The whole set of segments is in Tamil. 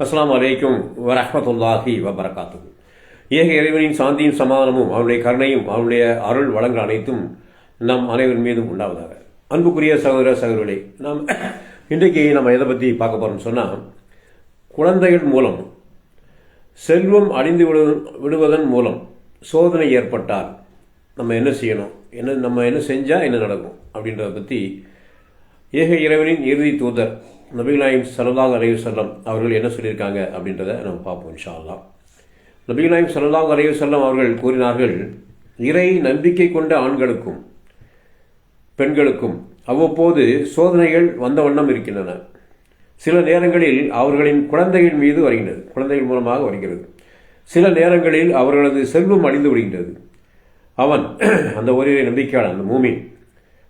அஸ்லாம் வலைக்கும் வரஹ்மத்துல்லாஹி வபரகாத்து ஏக இறைவனின் சாந்தியும் சமாதானமும் அவனுடைய கருணையும் அவனுடைய அருள் வளங்கள் அனைத்தும் நம் அனைவரின் மீதும் உண்டாவதாக. அன்புக்குரிய சகோதர சகோதரர்களே நாம் இன்றைக்கு நம்ம எதை பற்றி பார்க்க போகிறோம்னு சொன்னால் குழந்தைகள் மூலம் செல்வம் அழிந்து விடு விடுவதன் மூலம் சோதனை ஏற்பட்டால் நம்ம என்ன செய்யணும்? என்ன நம்ம என்ன செஞ்சால் என்ன நடக்கும்? அப்படின்றத பற்றி ஏக இறைவனின் இறுதி தூதர் நபிகளாயும் சல்லாங் அலைவு செல்லம் அவர்கள் என்ன சொல்லியிருக்காங்க அப்படின்றத நம்ம பார்ப்போம் இன்ஷா அல்லாஹ் நபிகளாயும் சல்லாங் அலைவு செல்லம் அவர்கள் கூறினார்கள் இறை நம்பிக்கை கொண்ட ஆண்களுக்கும் பெண்களுக்கும் அவ்வப்போது சோதனைகள் வந்த வண்ணம் இருக்கின்றன. சில நேரங்களில் அவர்களின் குழந்தைகள் மீது வருகின்றது குழந்தைகள் மூலமாக வருகிறது. சில நேரங்களில் அவர்களது செல்வம் அழிந்து விடுகின்றது. அவன் அந்த ஒரே நம்பிக்கையாளன் அந்த மூமின்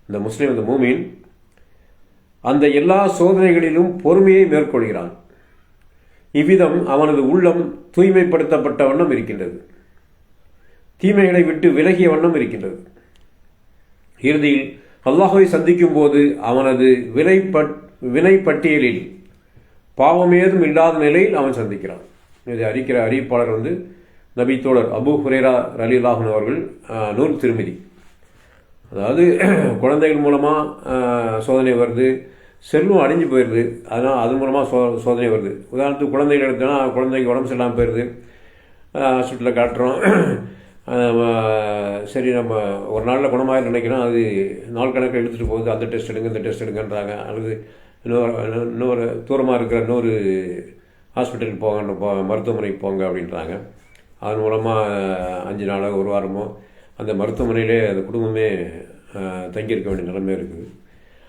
அந்த முஸ்லீம் அந்த மூமின் அந்த எல்லா சோதனைகளிலும் பொறுமையை மேற்கொள்கிறான். இவ்விதம் அவனது உள்ளம் தூய்மைப்படுத்தப்பட்ட வண்ணம் இருக்கின்றது. தீமைகளை விட்டு விலகிய வண்ணம் இருக்கின்றது. இறுதியில் அல்லாஹுவை சந்திக்கும் போது அவனது வினை வினை பட்டியலில் பாவம் ஏதும் இல்லாத நிலையில் அவன் சந்திக்கிறான். இதை அறிக்கிற அறிவிப்பாளர் வந்து நபி தோழர் அபு ஹுரேரா ரலிலாஹன் அவர்கள் நூல் திருமதி. அதாவது குழந்தைகள் மூலமாக சோதனை வருது. செல்வம் அழிஞ்சு போயிடுது அதனால் அது மூலமாக சோ சோதனை வருது. உதாரணத்துக்கு குழந்தைகள் எடுத்தோன்னா குழந்தைக்கு உடம்பு சரியில்லாமல் போயிடுது ஹாஸ்பிட்டலில் காட்டுறோம். சரி நம்ம ஒரு நாளில் குணமாக நினைக்கிறோம். அது நாள் கணக்கில் எடுத்துகிட்டு போகுது. அந்த டெஸ்ட் எடுங்க இந்த டெஸ்ட் எடுங்கன்றாங்க. அல்லது இன்னொரு இன்னொரு தூரமாக இருக்கிற இன்னொரு ஹாஸ்பிட்டலுக்கு போங்க போ மருத்துவமனைக்கு போங்க அப்படின்றாங்க. அதன் மூலமாக அஞ்சு நாளோ ஒரு வாரமோ அந்த மருத்துவமனையிலே அந்த குடும்பமே தங்கியிருக்க வேண்டிய நிலைமை இருக்குது.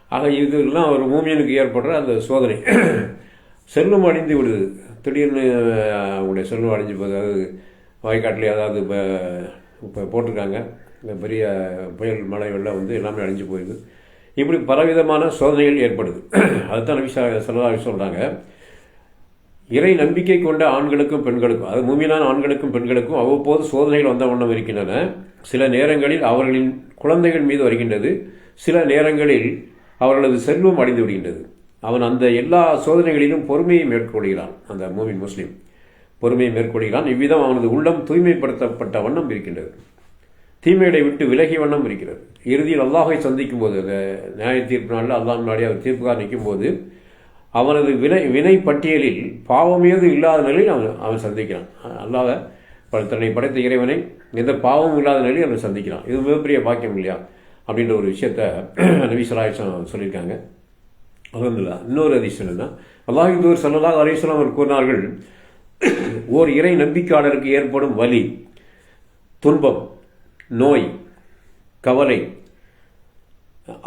ஆக இதெல்லாம் ஒரு மூமியனுக்கு ஏற்படுற அந்த சோதனை. செல்வம் அழிந்து விடுது. திடீர்னு அவங்களுடைய செல்வம் அழிஞ்சு போகுது. அதாவது வாய்க்காட்டில் அதாவது இப்போ இப்போ போட்டிருக்காங்க. இந்த பெரிய புயல் மழை வெள்ளம் வந்து எல்லாமே அழிஞ்சு போயிடுது. இப்படி பலவிதமான சோதனைகள் ஏற்படுது. அதுதான் நபி சொல்லி சொல்கிறாங்க இறை நம்பிக்கை கொண்ட ஆண்களுக்கும் பெண்களுக்கும் அது மூமியான ஆண்களுக்கும் பெண்களுக்கும் அவ்வப்போது சோதனைகள் வந்த வண்ணம் இருக்கின்றன. சில நேரங்களில் அவர்களின் குழந்தைகள் மீது வருகின்றது. சில நேரங்களில் அவர்களது செல்வம் அடைந்து விடுகின்றது. அவன் அந்த எல்லா சோதனைகளிலும் பொறுமையை மேற்கொள்கிறான் அந்த மூமின் முஸ்லீம். பொறுமையை மேற்கொள்கிறான். இவ்விதம் அவனது உள்ளம் தூய்மைப்படுத்தப்பட்ட வண்ணம் இருக்கின்றது. தீமையை விட்டு விலகிய வண்ணம் இருக்கிறது. இறுதியில் அல்லாஹை சந்திக்கும் போது அந்த நியாய தீர்ப்பு நாளில் அல்லாஹ் முன்னாடி அவர் தீர்ப்புக்காக நிற்கும் போது அவனது வினை வினை பட்டியலில் பாவம் ஏதும் இல்லாத நிலையில் அவன் அவன் சந்திக்கிறான். அல்லாத தன்னை படைத்த இறைவனை எந்த பாவமும் இல்லாத நிலையில் அவன் சந்திக்கிறான். இது மிகப்பெரிய பாக்கியம் இல்லையா? அப்படின்ற ஒரு விஷயத்த நபி சொல்லியிருக்காங்க. அலமதுல்லா இன்னொரு அதிசயம் என்ன அல்லாஹி தூர் சல்லாஹ் அலிஸ்லாம் அவர் கூறினார்கள் ஓர் இறை நம்பிக்கையாளருக்கு ஏற்படும் வலி துன்பம் நோய் கவலை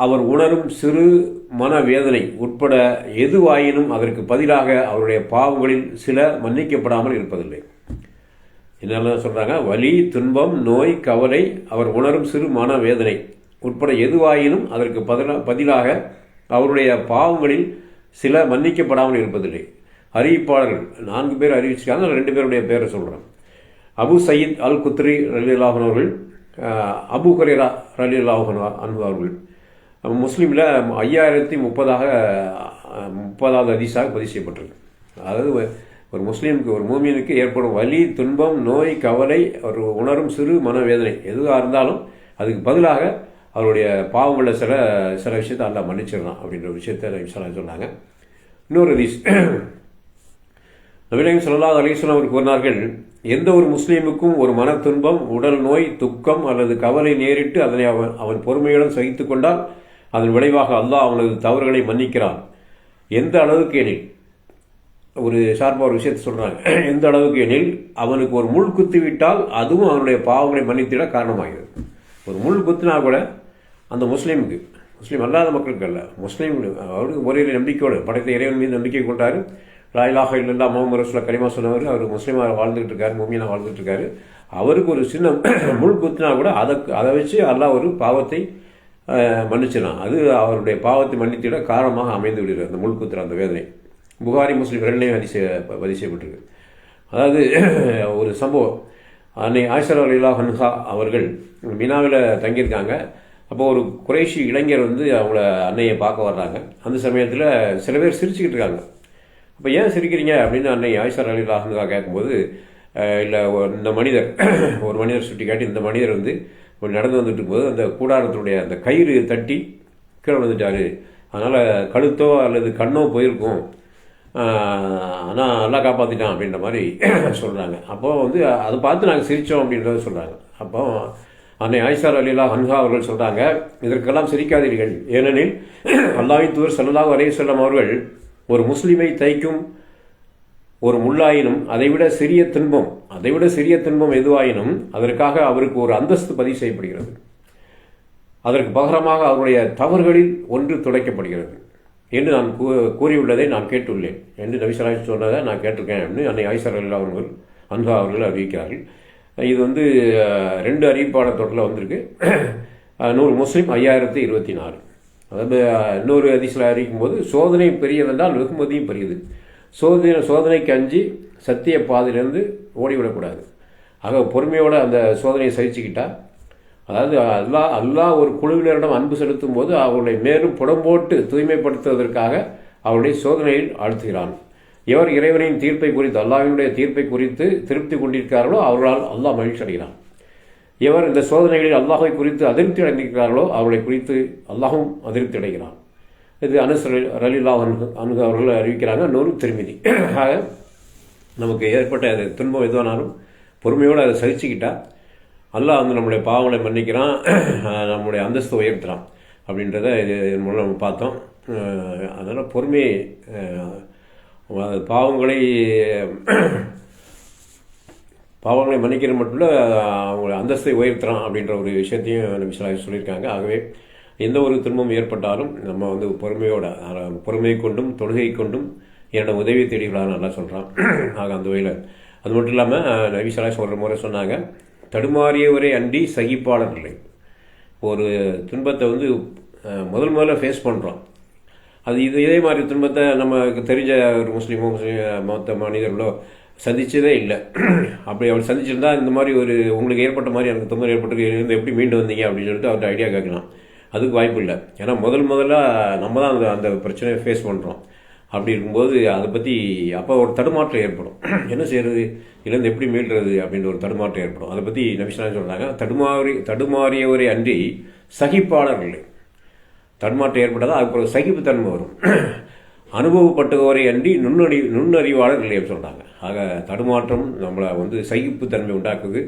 அவர் உணரும் சிறு மனவேதனை உட்பட எதுவாயினும் அதற்கு பதிலாக அவருடைய பாவங்களில் சில மன்னிக்கப்படாமல் இருப்பதில்லை. என்னெல்லாம் சொல்கிறாங்க வலி துன்பம் நோய் கவலை அவர் உணரும் சிறு மனவேதனை உட்பட எதுவாயினும் அதற்கு பதிலாக பதிலாக அவருடைய பாவங்களில் சில மன்னிக்கப்படாமல் இருப்பதில்லை. அறிவிப்பாளர்கள் நான்கு பேர் அறிவிச்சிருக்காங்க ரெண்டு பேருடைய பேரை சொல்கிறேன் அபு சயீத் அல் குத்ரி ரலிலாஹன் அவர்கள் அபு ஹரேரா அல்லாஹன் அன்பு அவர்கள் முஸ்லீமில் ஐயாயிரத்தி முப்பதாக முப்பதாவது அதிசாக பதிவு செய்யப்பட்டிருக்கு. அதாவது ஒரு முஸ்லீமுக்கு ஒரு மூமியனுக்கு ஏற்படும் வலி துன்பம் நோய் கவலை ஒரு உணரும் சிறு மனவேதனை எதுவாக இருந்தாலும் அதுக்கு பதிலாக அவருடைய பாவமுள்ள சில சில விஷயத்தை அல்ல மன்னிச்சிடலாம் அப்படின்ற விஷயத்த விஷயம் சொன்னாங்க. இன்னொரு ஹதீஸ். நபிலையும் சொல்லலாம் அலிஸ்லாம் அவர் கூறினார்கள் எந்த ஒரு முஸ்லீமுக்கும் ஒரு மன துன்பம் உடல் நோய் துக்கம் அல்லது கவலை நேரிட்டு அதனை அவன் அவன் பொறுமையுடன் சகித்து கொண்டால் அதன் விளைவாக அல்லாஹ் அவனது தவறுகளை மன்னிக்கிறான். எந்த அளவுக்கு எனில் ஒரு சார்பாக ஒரு விஷயத்தை சொல்கிறாங்க எந்த அளவுக்கு எனில் அவனுக்கு ஒரு முள் குத்துவிட்டால் அதுவும் அவனுடைய பாவங்களை மன்னித்திட காரணமாகிறது. ஒரு முள் குத்துனா கூட அந்த முஸ்லீமுக்கு முஸ்லீம் அல்லாத மக்களுக்கு அல்ல முஸ்லீம் அவருக்கு ஒரே நம்பிக்கையோடு படைத்த இறைவன் மீது நம்பிக்கை கொண்டாரு. ராயிலாக இல்லைல்லா முகமது ரசூலா கரிமா சொன்னவர் அவர் முஸ்லீமாக வாழ்ந்துகிட்டு இருக்காரு மூமியனாக வாழ்ந்துட்டு இருக்காரு. அவருக்கு ஒரு சின்ன முள் குத்தினா கூட அதை அதை வச்சு அல்லாஹ் ஒரு பாவத்தை மன்னிச்சிடலாம். அது அவருடைய பாவத்தை மன்னித்திட காரணமாக அமைந்து விடுகிறது. அந்த முழுக்குத்திர அந்த வேதனை. புகாரி முஸ்லீம் இரண்டையும் அதிசய பதிவு செய்யப்பட்டிருக்கு. அதாவது ஒரு சம்பவம். அன்னை ஆயிஷர் அலிலா ஹன்ஹா அவர்கள் மினாவில் தங்கியிருக்காங்க. அப்போ ஒரு குறைஷி இளைஞர் வந்து அவங்கள அன்னையை பார்க்க வர்றாங்க. அந்த சமயத்தில் சில பேர் சிரிச்சுக்கிட்டு இருக்காங்க. அப்போ ஏன் சிரிக்கிறீங்க? அப்படின்னு அன்னை ஆயிஷர் அலி ஹன்ஹா கேட்கும்போது இல்லை இந்த மனிதர் ஒரு மனிதர் சுட்டி காட்டி இந்த மனிதர் வந்து இப்படி நடந்து வந்துட்டு இருக்கும்போது அந்த கூடாரத்தினுடைய அந்த கயிறு தட்டி கீழே வந்துட்டாரு அதனால் கழுத்தோ அல்லது கண்ணோ போயிருக்கும். ஆனால் நல்லா காப்பாற்றிட்டான் அப்படின்ற மாதிரி சொல்கிறாங்க அப்போ வந்து அதை பார்த்து நாங்கள் சிரித்தோம் அப்படின்றத சொல்கிறாங்க அப்போ அன்னை ஆயிஷார் அலிலா ஹன்ஹா அவர்கள் சொல்கிறாங்க இதற்கெல்லாம் சிரிக்காதீர்கள். ஏனெனில் அல்லாவின் தூர் சல்லாஹ் அலே செல்லம் அவர்கள் ஒரு முஸ்லீமை தைக்கும் ஒரு முள்ளாயினும் அதைவிட சிறிய துன்பம் அதைவிட சிறிய துன்பம் எதுவாயினும் அதற்காக அவருக்கு ஒரு அந்தஸ்து பதிவு செய்யப்படுகிறது. அதற்கு பகரமாக அவருடைய தவறுகளில் ஒன்று துடைக்கப்படுகிறது. என்று நான் கூறியுள்ளதை நான் கேட்டுள்ளேன். என்று நபிசராஜ் சொன்னதை நான் கேட்டிருக்கேன் அப்படின்னு அன்னை ஆயிசர் அவர்கள் அன்ஹா அவர்கள் அறிவிக்கிறார்கள். இது வந்து ரெண்டு அறிவிப்பாளர் தொடரில் வந்திருக்கு. நூறு முஸ்லீம் ஐயாயிரத்தி இருபத்தி நாலு. அதாவது இன்னொரு அதிசயில் அறிவிக்கும் போது சோதனை பெரியதென்றால் வெகுமதியும் பெரியது. சோதனை சோதனைக்கு அஞ்சு சத்திய பாதையிலேருந்து ஓடிவிடக்கூடாது. ஆக பொறுமையோடு அந்த சோதனையை சகிச்சுக்கிட்டா அதாவது அல்லா அல்லாஹ் ஒரு குழுவினரிடம் அன்பு செலுத்தும் போது அவர்களை மேலும் புடம்போட்டு தூய்மைப்படுத்துவதற்காக அவருடைய சோதனையில் ஆழ்த்துகிறான் எவர் இறைவனின் தீர்ப்பை குறித்து அல்லாவினுடைய தீர்ப்பை குறித்து திருப்தி கொண்டிருக்கிறார்களோ அவர்களால் அல்லாஹ் மகிழ்ச்சி அடைகிறான். எவர் இந்த சோதனைகளில் அல்லாஹை குறித்து அதிருப்தி அடைந்திருக்கிறார்களோ அவர்களை குறித்து அல்லாஹும் அதிருப்தி அடைகிறான். இது அனுசர் ரலிலா அனுகு அவர்கள் அறிவிக்கிறாங்க நூறு திருமிதி. ஆக நமக்கு ஏற்பட்ட அது துன்பம் எதுவானாலும் பொறுமையோடு அதை சகிச்சுக்கிட்டால் அல்லாஹ் வந்து நம்முடைய பாவங்களை மன்னிக்கிறான் நம்முடைய அந்தஸ்து உயர்த்துறான் அப்படின்றத இது மூலம் நம்ம பார்த்தோம். அதனால் பொறுமையை பாவங்களை பாவங்களை மன்னிக்கிற மட்டும் இல்லை அவங்க அந்தஸ்தை உயர்த்துறான் அப்படின்ற ஒரு விஷயத்தையும் நம்ம சொல்லியிருக்காங்க. ஆகவே எந்த ஒரு துன்பம் ஏற்பட்டாலும் நம்ம வந்து பொறுமையோட பொறுமை கொண்டும் தொழுகை கொண்டும் என்னோட உதவி தேடிகளாக நல்லா சொல்கிறான் ஆக அந்த வகையில். அது மட்டும் இல்லாமல் நபிசலா சொல்கிற முறை சொன்னாங்க தடுமாறியவரை அண்டி சகிப்பாளர் இல்லை. ஒரு துன்பத்தை வந்து முதல் முதல்ல ஃபேஸ் பண்ணுறோம் அது இது இதே மாதிரி துன்பத்தை நமக்கு தெரிஞ்ச ஒரு முஸ்லீமோ முஸ்லீம் மொத்த மனிதர்களோ சந்திச்சதே இல்லை. அப்படி அவர் சந்திச்சிருந்தா இந்த மாதிரி ஒரு உங்களுக்கு ஏற்பட்ட மாதிரி எனக்கு துன்பம் ஏற்பட்டு இருந்து எப்படி மீண்டு வந்தீங்க? அப்படின்னு சொல்லிட்டு அவர்கிட்ட ஐடியா கேட்கலாம். அதுக்கு வாய்ப்பு இல்லை. ஏன்னா முதல் முதல்ல நம்ம தான் அந்த அந்த பிரச்சனையை ஃபேஸ் பண்ணுறோம் அப்படி இருக்கும்போது அதை பற்றி அப்போ ஒரு தடுமாற்றம் ஏற்படும். என்ன செய்கிறது இதுலேருந்து எப்படி மீள்றது? அப்படின்ற ஒரு தடுமாற்றம் ஏற்படும். அதை பற்றி நபிஸ்லாம் சொல்கிறாங்க தடுமாறி தடுமாறியவரை அன்றி சகிப்பாளர்கள் தடுமாற்றம் ஏற்பட்டால் அதுக்கு ஒரு சகிப்புத்தன்மை வரும். அனுபவப்பட்டவரை அன்றி நுண்ணறி நுண்ணறிவாளர் இல்லைன்னு சொல்கிறாங்க ஆக தடுமாற்றம் நம்மளை வந்து சகிப்புத்தன்மை உண்டாக்குது.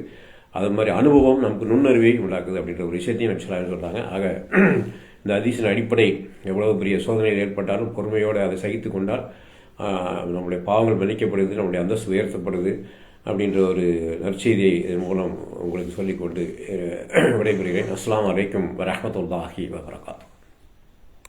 அது மாதிரி அனுபவம் நமக்கு நுண்ணறிவை உண்டாக்குது அப்படின்ற ஒரு விஷயத்தையும் நபிஸ்லாம் சொல்கிறாங்க ஆக இந்த அதிசயின் அடிப்படை எவ்வளவு பெரிய சோதனைகள் ஏற்பட்டாலும் பொறுமையோடு அதை சகித்து கொண்டால் நம்முடைய பாவங்கள் மன்னிக்கப்படுது நம்முடைய அந்தஸ்து உயர்த்தப்படுது அப்படின்ற ஒரு நற்செய்தியை இதன் மூலம் உங்களுக்கு சொல்லிக்கொண்டு விடைபெறுகிறேன். அஸ்லாம் வரைக்கும் வரமத்துல்லாஹி வபரகாத்து.